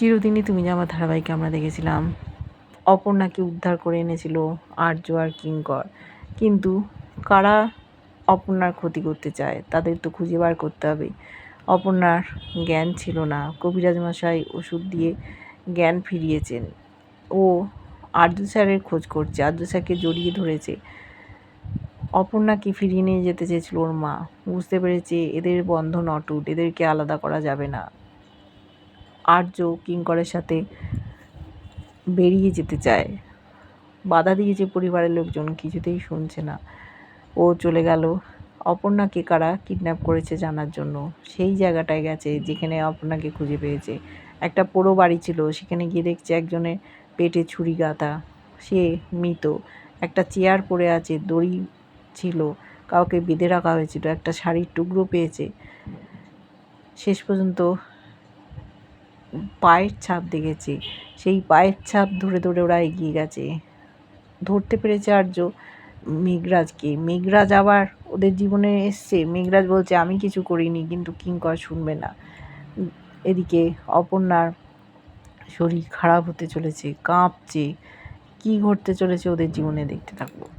চিরদিনই তুমি যে আমার ধারাবাহিকে আমরা দেখেছিলাম। অপর্ণাকে উদ্ধার করে এনেছিল আর্য আর কিঙ্কর। কিন্তু কারা অপর্ণার ক্ষতি করতে চায়, তাদের তো খুঁজে বার করতে হবে। অপর্ণার জ্ঞান ছিল না। কবিরাজ মশাই ওষুধ দিয়ে জ্ঞান ফিরিয়েছেন। ও আর্য স্যারের খোঁজ করছে, আর্য স্যারকে জড়িয়ে ধরেছে। অপর্ণাকে ফিরিয়ে নিয়ে যেতে চেয়েছিল ওর মা। বুঝতে পেরেছে এদের বন্ধন অটুট, এদেরকে আলাদা করা যাবে না। আর্য কিঙ্করের সাথে বেরিয়ে যেতে চায়। বাধা দিয়েছে পরিবারের লোকজন কিছুতেই শুনছে না। ও চলে গেল। অপর্ণাকে কারা কিডন্যাপ করেছে জানার জন্য। সেই জায়গাটায় গেছে যেখানে অপর্ণাকে খুঁজে পেয়েছে। একটা পোড়ো বাড়ি ছিল, সেখানে গিয়ে দেখছে একজনের পেটে ছুরি গাঁথা সে মৃত। একটা চেয়ার পড়ে আছে, দড়ি ছিল, কাউকে বেঁধে রাখা হয়েছিল, একটা শাড়ির টুকরো পেয়েছে। শেষ পর্যন্ত পায়ের ছাপ দেখেছে। সেই পায়ের ছাপ ধরে ধরে ওরা এগিয়ে গেছে। ধরতে পেরেছে আর্য মেঘরাজকে। মেঘরাজ আবার ওদের জীবনে এসছে। মেঘরাজ বলছে, আমি কিছু করিনি, কিন্তু কিঙ্কর শুনবে না। এদিকে অপর্ণার শরীর খারাপ হতে চলেছে, কাঁপছে। কী ঘটতে চলেছে ওদের জীবনে দেখতে থাকব।